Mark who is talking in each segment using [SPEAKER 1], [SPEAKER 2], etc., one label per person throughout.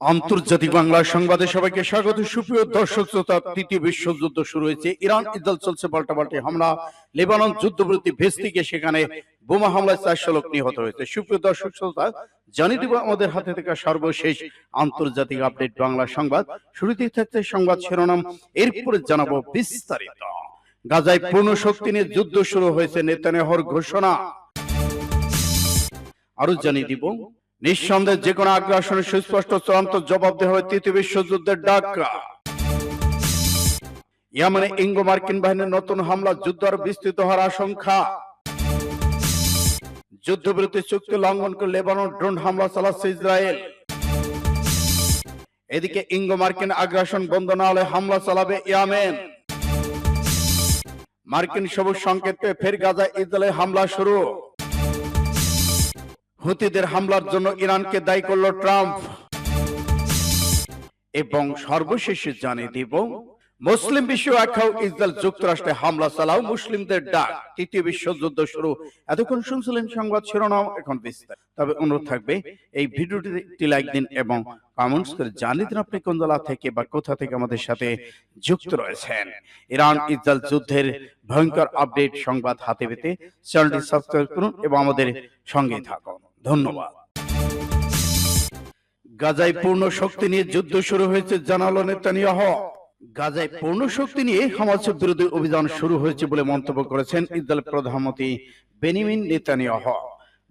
[SPEAKER 1] আন্তর্জাতিক বাংলা সংবাদে সবাইকে স্বাগত। সুপ্রিয় দর্শক শ্রোতা, তৃতীয় বিশ্বযুদ্ধ শুরু হয়েছে। ইরান ইসরায়েল চলছে পাল্টাপাল্টি হামলা। লেবানন যুদ্ধবিরতি ভেস্তি গিয়ে সেখানে বোমা হামলায় চারশো লোক নিহত হয়েছে। সুপ্রিয় দর্শক শ্রোতা, জানিয়ে দিব আমাদের হাতে থাকা সর্বশেষ আন্তর্জাতিক আপডেট বাংলা সংবাদ। শুরুতেই থাকছে সংবাদ শিরোনাম। এরপরে জানাব বিস্তারিত। গাজায় পূর্ণ শক্তি নিয়ে যুদ্ধ শুরু হয়েছে নেতানেহর ঘোষণা। আরও জানিয়ে দিব নিঃসন্দেহে যে কোনো আগ্রাসনের সুস্পষ্ট চূড়ান্ত জবাব দেওয়া হবে তৃতীয় বিশ্বযুদ্ধের ডাক ইয়ামানে ইঙ্গো মার্কিন বাহিনীর নতুন হামলা, যুদ্ধ আরও বিস্তৃত হওয়ার আশঙ্কা। যুদ্ধবিরতি চুক্তি লঙ্ঘন করে লেবানন ড্রোন হামলা চালাচ্ছে ইসরায়েল। এদিকে ইঙ্গো মার্কিন আগ্রাসন বন্ধ না হলে হামলা চালাবে ইয়ামেন। মার্কিন সবুজ সংকেত পেয়ে ফের গাজায় ইসরায়েলে হামলা শুরু। হুতিদের হামলার জন্য ইরানকে দায়ী করল ট্রাম্প। এবং সর্বশেষে জানিয়ে দিব, মুসলিম বিশ্ব একাও ইসরায়েল যুক্তরাষ্ট্রে হামলা চালাও, মুসলিমদের ডাক। তৃতীয় বিশ্বযুদ্ধ শুরু। এতক্ষণ শুনছিলেন সংবাদ শিরোনাম, এখন বিস্তার তবে অনুরোধ থাকবে, এই ভিডিওটি লাইক দিন এবং কমেন্টস করে জানিয়ে দিন আপনি কোন জেলা থেকে বা কোথা থেকে আমাদের সাথে যুক্ত রয়েছেন। ইরান, ইসরায়েল যুদ্ধের ভয়ঙ্কর আপডেট সংবাদ হাতে পেতে চ্যানেলটি সাবস্ক্রাইব করুন এবং আমাদের সঙ্গে থাকুন। ধন্যবাদ। গাজায় পূর্ণ শক্তি নিয়ে যুদ্ধ শুরু হয়েছে জানালো নেতানিয়াহ। গাজায় পূর্ণ শক্তি নিয়ে হামাসের বিরোধী অভিযান শুরু হয়েছে বলে মন্তব্য করেছেন ইসরায়েল প্রধানমন্ত্রী বেনিমিন নেতানিয়াহ।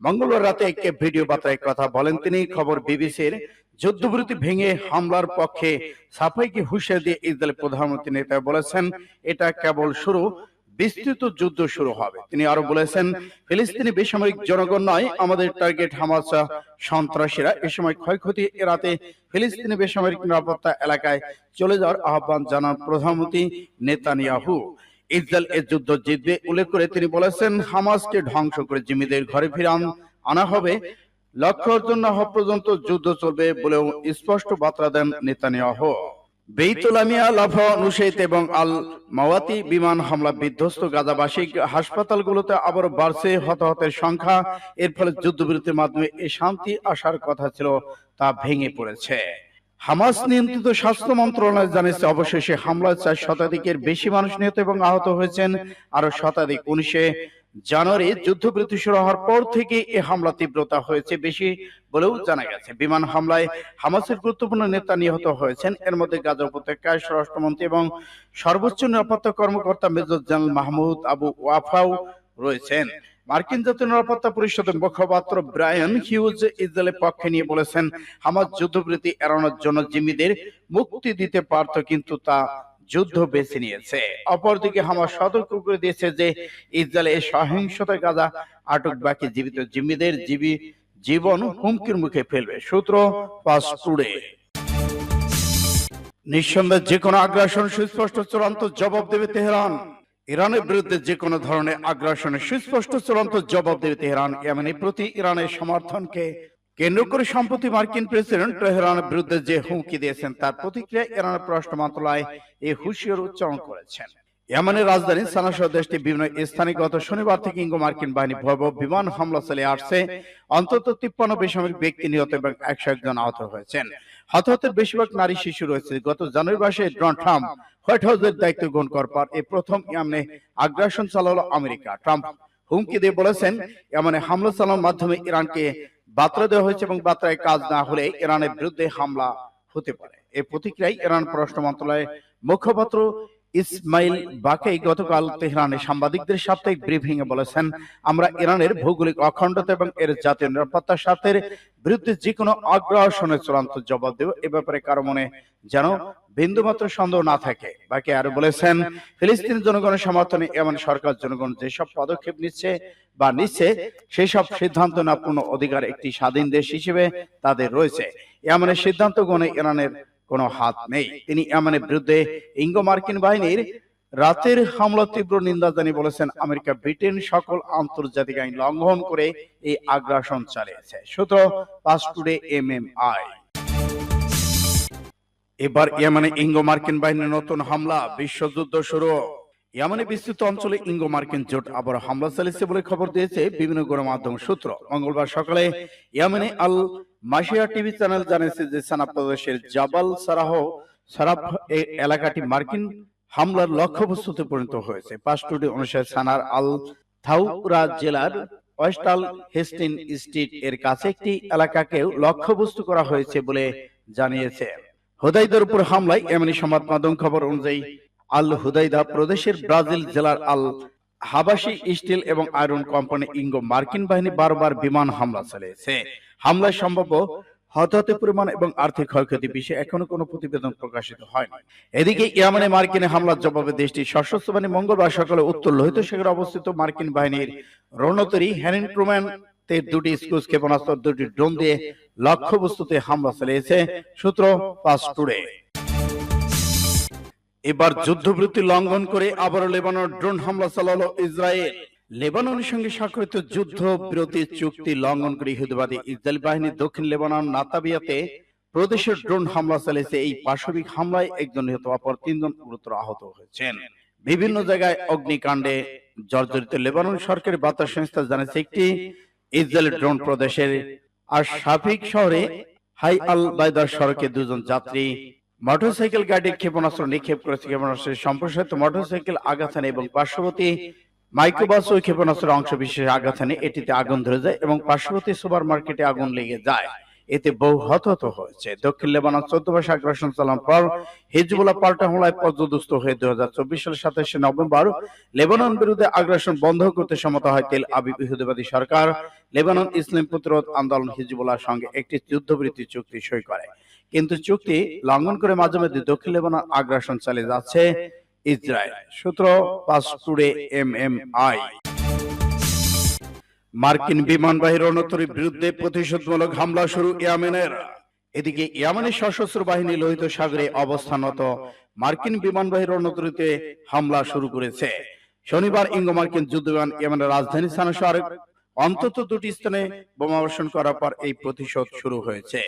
[SPEAKER 1] মঙ্গলবার রাতে একটি ভিডিও বার্তায় কথা বলেন তিনি খবর বিবিসির যুদ্ধবিরতি ভেঙে হামলার পক্ষে সাফাইকে হুঁশিয়ারি দিয়ে ইসরায়েল প্রধানমন্ত্রী নেতা বলেছেন এটা কেবল শুরু বিস্তৃত যুদ্ধ শুরু হবে। তিনি আরও বলেছেন, ফিলিস্তিনি বেসামরিক জনগণ নয়, আমাদের টার্গেট হামাস সন্ত্রাসীরা। এ সময় ক্ষয়ক্ষতি এড়াতে ফিলিস্তিনি বেসামরিক নিরাপত্তা এলাকায় চলে যাওয়ার আহ্বান জানান প্রধানমন্ত্রী নেতানিয়াহু। ইসরায়েল এ যুদ্ধ জিতবে উল্লেখ করে তিনি বলেছেন, হামাসকে ধ্বংস করে জিম্মিদের ঘরে ফিরান আনা হবে। লক্ষ্য অর্জন না হওয়া পর্যন্ত যুদ্ধ চলবে বলেও স্পষ্ট বার্তা দেন নেতানিয়াহু। বেইতুলামিয়া লাফা নুসেত এবং আল মাওয়াতি বিমান হামলা বিধ্বস্ত গাজাবাসী হাসপাতালগুলোতে আবার বাড়ছে হতাহতের সংখ্যা। এর ফলে যুদ্ধবিরতির মাধ্যমে এই শান্তি আসার কথা ছিল, তা ভেঙে পড়েছে। হামাস নিয়ন্ত্রিত স্বাস্থ্য মন্ত্রণালয় জানিয়েছে, অবশেষে হামলায় চার শতাধিকের বেশি মানুষ নিহত এবং আহত হয়েছেন। আরও শতাধিক উনিশে জানুয়ারি যুদ্ধবিরতি শুরু হওয়ার পর থেকে এই হামলা তীব্রতা হয়েছে। বেশি বলেও জানা গেছে, বিমান হামলায় হামাসের গুরুত্বপূর্ণ নেতা নিহত হয়েছেন। এর মধ্যে গাজা উপত্যকায় স্বরাষ্ট্রমন্ত্রী এবং সর্বোচ্চ নিরাপত্তা কর্মকর্তা মেজর জেনারেল মাহমুদ আবু ওয়াফাও রয়েছেন। মার্কিন জাতীয় নিরাপত্তা পরিষদের মুখপাত্র ব্রায়ান হিউজ ইসরায়েলের পক্ষে নিয়ে বলেছেন, হামাস যুদ্ধবিরতি এড়ানোর জন্য জিম্মিদের মুক্তি দিতে পারত, কিন্তু তা যুদ্ধ বেছে নিয়েছে। অপরদিকে হামাস সতর্ক করে দিয়েছে যে ইসরায়েল এই সহিংসতা গাজা আটক বাকি জীবিত জিম্মিদের জীবী জীবন হুমকির মুখে ফেলবে। সূত্র ফাস্ট টুডে। নিঃসন্দেহে যে কোনো আগ্রাসন সুস্পষ্ট চূড়ান্ত জবাব দেবে তেহরান। ইরানের বিরুদ্ধে যে কোনো ধরনের আগ্রাসনের সুস্পষ্ট চূড়ান্ত জবাব দেবে তেহরান। ইয়েমেনের প্রতি ইরানের সমর্থনকে কেন্দ্র করে সম্প্রতি মার্কিন প্রেসিডেন্ট তেহরানের বিরুদ্ধে যে হুমকি দিয়েছেন, তার প্রতিক্রিয়া ইরানের পররাষ্ট্র মন্ত্রণালয় এই হুঁশিয়ার উচ্চারণ করেছেন। ইয়েমেনের রাজধানী সানা সহ দেশটি বিভিন্ন স্থানে গত শনিবার থেকে ইঙ্গো মার্কিন বাহিনী ভয়াবহ বিমান হামলা চালিয়ে আসছে। অন্তত তিপ্পান্ন বেসামরিক ব্যক্তি নিহত এবং একশো একজন আহত হয়েছেন। হতাহতের বেশিরভাগ নারী শিশু রয়েছে। গত জানুয়ারি মাসে ডোনাল্ড ট্রাম্প হোয়াইট হাউসের দায়িত্ব গ্রহণ করার পর এই প্রথম ইয়ামনে আগ্রাসন চালালো আমেরিকা। ট্রাম্প হুমকি দিয়ে বলেছেন ইয়ামানে হামলা চালানোর মাধ্যমে ইরানকে বার্তা দেওয়া হয়েছে এবং বার্তায় কাজ না হলে ইরানের বিরুদ্ধে হামলা হতে পারে। এ প্রতিক্রিয়ায় ইরান পররাষ্ট্র মন্ত্রণালয়ের মুখপাত্র ইসমাইল বাকেই গতকাল তেহরানে সাংবাদিকদের সাপ্তাহিক ব্রিফিং এ বলেছেন, আমরা ইরানের ভৌগোলিক অখণ্ডতা এবং এর জাতীয় নিরাপত্তার স্বার্থের বিরুদ্ধে যে কোনো আগ্রাসনের চূড়ান্ত জবাব দেব। এ ব্যাপারে কারও মনে যেন বিন্দুমাত্র সন্দেহ না থাকে। বাকি আরও বলেছেন, ফিলিস্তিন জনগণের সমর্থনে এমন সরকার জনগণ যেসব পদক্ষেপ নিচ্ছে বা নিচ্ছে সেই সব সিদ্ধান্ত না পূর্ণ অধিকার একটি স্বাধীন দেশ হিসেবে তাদের রয়েছে। এমনের সিদ্ধান্ত গণে ইরানের কোনো হাত নেই। তিনি ইয়ামানের বিরুদ্ধে ইঙ্গো মার্কিন বাহিনীর রাতের হামলা তীব্র নিন্দা জানিয়ে বলেছেন, আমেরিকা, ব্রিটেন সকল আন্তর্জাতিক আইন লঙ্ঘন করে এই আগ্রাসন চালিয়েছে। সূত্র Pars Today M M I এবার ইয়ামানে ইঙ্গো মার্কিন বাহিনীর নতুন হামলা, বিশ্বযুদ্ধ শুরু। ইয়ামানে বিস্তৃত অঞ্চলে ইঙ্গো মার্কিন জোট আবার হামলা চালিয়েছে বলে খবর দিয়েছে বিভিন্ন গণমাধ্যম সূত্র। মঙ্গলবার সকালে ইয়ামানে আল মাসিয়া টিভি চ্যানেল জানিয়েছে যে সানা প্রদেশের জাবাল সারাহ সারাফ এই এলাকাটি মার্কিন হামলার লক্ষ্যবস্তুতে পরিণত হয়েছে। পাঁচটুটি অনুসারে সানার আল থাউরা জেলার ওয়েস্টাল হেস্টিন স্ট্রিট এর কাছে একটি এলাকাকেও লক্ষ্যবস্তু করা হয়েছে বলে জানিয়েছে। হুদাইদার উপর হামলায় এমনি সংবাদ মাধ্যম খবর অনুযায়ী আল হুদাইদা প্রদেশের ব্রাজিল জেলার আল হাবাসি স্টিল এবং আয়রন কোম্পানি ইঙ্গো মার্কিন বাহিনী বারবার বিমান হামলা চালিয়েছে। হামলায় সম্ভাব্য হতাহতের পরিমাণ এবং আর্থিক ক্ষয়ক্ষতি বিষয়ে এখনও কোনো প্রতিবেদন প্রকাশিত হয়নি। এদিকে ইয়ামানে মার্কিন হামলার জবাবে দেশটির সশস্ত্র বাহিনী মঙ্গলবার সকালে উত্তর লোহিত সাগরে অবস্থিত মার্কিন বাহিনীর রণতরী হ্যানিন ট্রুম্যান তে দুটি স্কুজ ক্ষেপণাস্ত্র দুটি ড্রোন দিয়ে লক্ষ্যবস্তুতে হামলা চালিয়েছে সূত্র পাস টুডে। এবার যুদ্ধবৃত্তি লঙ্ঘন করে আবারও লেবানন ড্রোন হামলা চালালো ইসরায়েল। লেবাননের সঙ্গে স্বাক্ষরিত যুদ্ধ বিরতি চুক্তি লঙ্ঘন করে ইহুদিবাদী ইসরায়েল বাহিনী দক্ষিণ লেবানন নাতাবিয়াতে প্রদেশের ড্রোন হামলা চালিয়েছে এই পাশবিক হামলায় একজন নিহত অপর তিনজন গুরুতর আহত হয়েছেন। বিভিন্ন জায়গায় অগ্নিকাণ্ডে জর্জরিত লেবানন সরকারি বার্তা সংস্থা জানিয়েছে একটি ইসরায়েল ড্রোন প্রদেশের আর সাফিক শহরে হাই আল বাইদার সড়কে দুজন যাত্রী মোটরসাইকেল গাড়ির ক্ষেপণাস্ত্র নিক্ষেপ করেছে ক্ষেপণাস্ত্রের সম্প্রসারিত মোটরসাইকেল আঘাত হানে এবং পার্শ্ববর্তী মাইক্রোবাস ওই ক্ষেপণাস্ত্রের অংশ বিশেষ আঘাত হানে এটিতে আগুন ধরে যায় এবং পার্শ্ববর্তী সুপার মার্কেটে আগুন লেগে যায়। এতে বহু হতাহত হয়েছে। দক্ষিণ লেবানন চোদ্দ মাসে আগ্রাসন চালানোর পর হিজবুল্লাহ পাল্টা হামলায় পর্যদুস্ত হয়ে দুই হাজার চব্বিশ সালের সাতাশে নভেম্বর লেবানন বিরুদ্ধে আগ্রাসন বন্ধ করতে সম্মত হয় তেল আবিব ইহুদিবাদী সরকার। লেবানন ইসলাম প্রতিরোধ আন্দোলন হিজবুল্লাহর সঙ্গে একটি যুদ্ধবৃত্তি চুক্তি সই করে। কিন্তু চুক্তি লঙ্ঘন করে মাঝে মাঝে দক্ষিণ লেবানন আগ্রাসন চালিয়ে যাচ্ছে ইসরায়েল। সূত্র Pars Today M M I মার্কিন বিমানবাহী রণতরীর বিরুদ্ধে প্রতিশোধমূলক হামলা শুরু ইয়ামেনের। এদিকে ইয়ামেনের সশস্ত্র বাহিনী লোহিত সাগরে অবস্থানরত মার্কিন বিমানবাহী রণতরীতে হামলা শুরু করেছে। শনিবার ইঙ্গো মার্কিন যুদ্ধবিমান ইয়ামেনের রাজধানী সানা শহরে অন্তত দুটি স্থানে বোমাবর্ষণ করার পর এই প্রতিশোধ শুরু হয়েছে।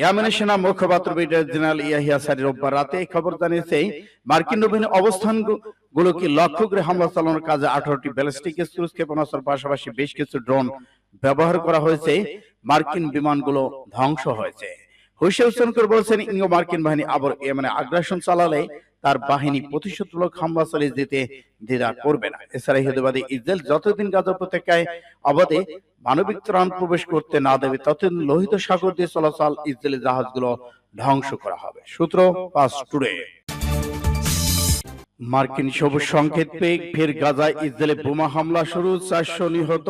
[SPEAKER 1] ইয়ামেনের সেনা মুখপাত্র ব্রিগেডিয়ার জেনারেল ইয়াহিয়া সারি রোববার রাতে এই খবর জানিয়েছে, মার্কিন নৌবাহিনী অবস্থান গুলোকে লক্ষ্য করে হামলা চালানোর কাজে আঠারোটি ব্যালিস্টিক ক্রুজ ক্ষেপণাস্ত্রের পাশাপাশি বেশ কিছু ড্রোন ব্যবহার করা হয়েছে। মার্কিন বিমানগুলো ধ্বংস হয়েছে। হোসেন করে বলেছেন ইঙ্গো মার্কিন বাহিনী আবার মানে আগ্রাসন চালালে তার বাহিনী প্রতিশোধমূলক হামলা চালিয়ে দিতে দ্বিধা করবে না। এছাড়া ইহুদিবাদী ইসরায়েল যতদিন গাজা উপত্যকায় অবাধে মানবিক ত্রাণ প্রবেশ করতে না দেবে ততদিন লোহিত সাগর দিয়ে চলাচল ইসরায়েলি জাহাজগুলো ধ্বংস করা হবে। সূত্র পাস টুডে। মার্কিন সবুজ সংকেত পেয়ে ফের গাজায় ইসরায়েলে বোমা হামলা শুরু, চারশো নিহত।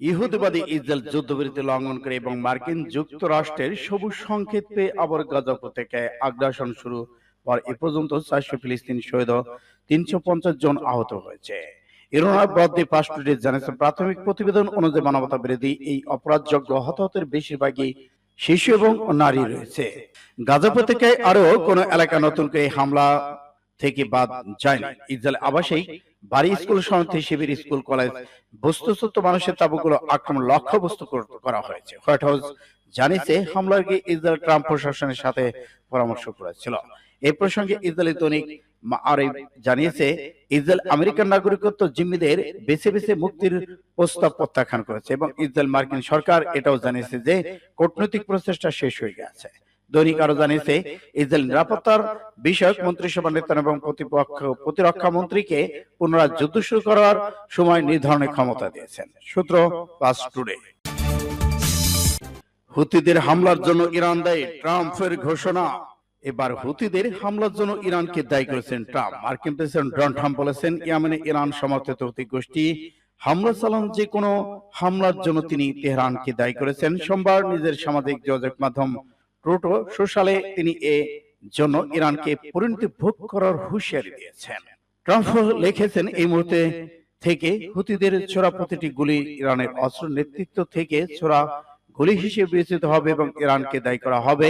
[SPEAKER 1] ইহুদিবাদী ইসরায়েল যুদ্ধবিরতি লঙ্ঘন করে এবং মার্কিন যুক্তরাষ্ট্রের সবুজ সংকেত পেয়ে আবার গাজা উপত্যকায় আগ্রাসন শুরু। পর এ পর্যন্ত চারশো ফিলিস্তিন শহীদ তিনশো পঞ্চাশ জন আহত হয়েছে। ইরানের বদ্দি পাসপোর্টে জানিয়েছে প্রাথমিক প্রতিবেদন অনুযায়ী মানবতা বিরোধী এই অপরাধযোগ্য হতাহতের বেশিরভাগই শিশু এবং নারী রয়েছে। গাজা উপত্যকায় আরও কোন এলাকা নতুন করে হামলা থেকে বাদ যায়নি। ইসরায়েল আবাসিক বাড়ি, স্কুল সমিতি শিবির, স্কুল, কলেজ বস্তুচ্যুত মানুষের তাবুগুলো আক্রমণ লক্ষ্যবস্তু করা হয়েছে। হোয়াইট হাউস জানিয়েছে, হামলার আগে ইসরায়েল ট্রাম্প প্রশাসনের সাথে পরামর্শ করেছিল। এই প্রসঙ্গে ইসরায়েলি দৈনিক জানিয়েছে ইসরায়েল আমেরিকান নাগরিকত্ব জিম্মিদের বেছে বেছে মুক্তির প্রস্তাব প্রত্যাখ্যান করেছে এবং ইসরায়েল মার্কিন সরকার এটাও জানিয়েছে যে কূটনৈতিক প্রচেষ্টা শেষ হয়ে গেছে। দৈনিক আরও জানিয়েছে ইসরায়েল নিরাপত্তার বিষয়ক মন্ত্রিসভা নেতা এবং প্রতিপক্ষ প্রতিরক্ষা মন্ত্রীকে পুনরায় যুদ্ধ শুরু করার সময় নির্ধারণের ক্ষমতা দিয়েছেন। সূত্র পাস টুডে। হুতিদের হামলার জন্য ইরান দায়ী ট্রাম্পের ঘোষণা। এবার হুতিদের হামলার জন্য ইরানকে দায়ী করেছেন ট্রাম্প। মার্কিন প্রেসিডেন্ট ডোনাল্ড ট্রাম্প বলেছেন ইয়েমেনে ইরান সমর্থিত হুতি গোষ্ঠী হামলা চালান যে কোনো হামলার জন্য তিনি তেহরানকে দায়ী করেছেন। সোমবার নিজের সামাজিক যোগাযোগ মাধ্যম ট্রুটো সোশ্যালে তিনি এ জন্য ইরানকে পরিণতি ভোগ করার হুঁশিয়ারি দিয়েছেন। ট্রাম্প লিখেছেন এই মুহূর্তে থেকে হুতিদের ছোড়া প্রতিটি গুলি ইরানের অস্ত্র নেতৃত্ব থেকে ছোড়া গুলি হিসেবে বিবেচিত হবে এবং ইরানকে দায়ী করা হবে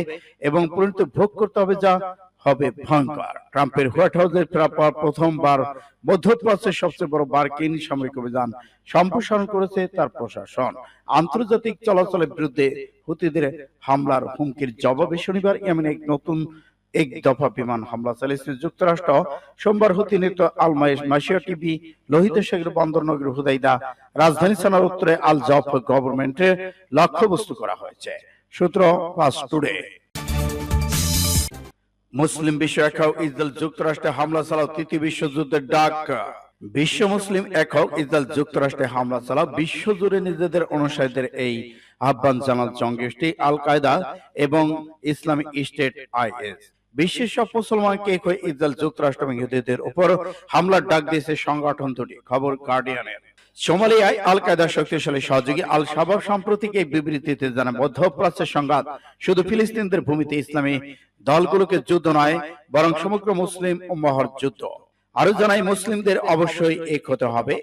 [SPEAKER 1] এবং পরিণত ভোগ করতে হবে যা হবে ভয়ঙ্কর। ট্রাম্পের হোয়াইট হাউসে ফেরার পর প্রথমবার মধ্যপ্রাচ্যের সবচেয়ে বড় মার্কিন সামরিক অভিযান সম্প্রসারণ করেছে তার প্রশাসন। আন্তর্জাতিক চলাচলের বিরুদ্ধে হুতিদের হামলার হুমকির জবাবে শনিবার এমন এক নতুন এক দফা বিমান হামলা চালিয়েছে যুক্তরাষ্ট্র। সোমবার হুতি নেত আল মাসিয়া টিভি, লোহিত সাগর বন্দরনগর হুদাইদা, রাজধানী সানার উত্তরে আল জফ গভর্নমেন্টের লক্ষ্যবস্তু করা হয়েছে। সূত্র পাঁচ টুডে। মুসলিম বিশ্ব একক ইসরায়েল যুক্তরাষ্ট্রে হামলা চালাও তৃতীয় বিশ্বযুদ্ধের ডাক। বিশ্ব মুসলিম একক ইসরায়েল যুক্তরাষ্ট্রে হামলা চালাও বিশ্বজুড়ে নিজেদের অনুসারীদের এই আহ্বান জানাল জঙ্গিষ্টি আল কায়দা এবং ইসলামিক স্টেট আইএস। বিশ্বের সব মুসলমানকে একই ইসরায়েল যুক্তরাষ্ট্র এবং ইহুদিদের উপর হামলার ডাক দিয়েছে সংগঠন দুটি খবর গার্ডিয়ানের সোমালিয়ায় আল কায়দার শক্তিশালী সহযোগী আল শাবাব সাম্প্রতিক এই বিবৃতিতে জানা মধ্যপ্রাচ্যের সংঘাত শুধু ফিলিস্তিনদের ভূমিতে ইসলামী দলগুলোকে যুদ্ধ নয় বরং সমগ্র মুসলিম উম্মাহর যুদ্ধ। আরও জানাই মুসলিমদের অবশ্যই এক হতে হবে।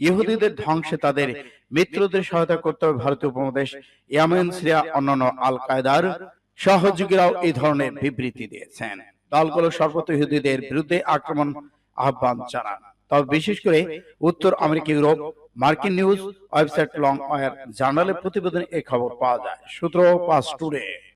[SPEAKER 1] ইহুদিদের ধ্বংসে তাদের মিত্রদের সহায়তা করতে হবে ভারতীয় উপমহাদেশ ইয়ামেন সিরিয়া অন্যান্য আল কায়দার সহযোগীরাও এই ধরনের বিবৃতি দিয়েছেন। দলগুলো সর্বত ইহুদিদের বিরুদ্ধে আক্রমণ আহ্বান জানান। তবে বিশেষ করে উত্তর আমেরিকা ইউরোপ মার্কিন নিউজ ওয়েবসাইট লং ওয়ার জার্নালের প্রতিবেদনে এই খবর পাওয়া যায়। সূত্র পাঁচ টুডে।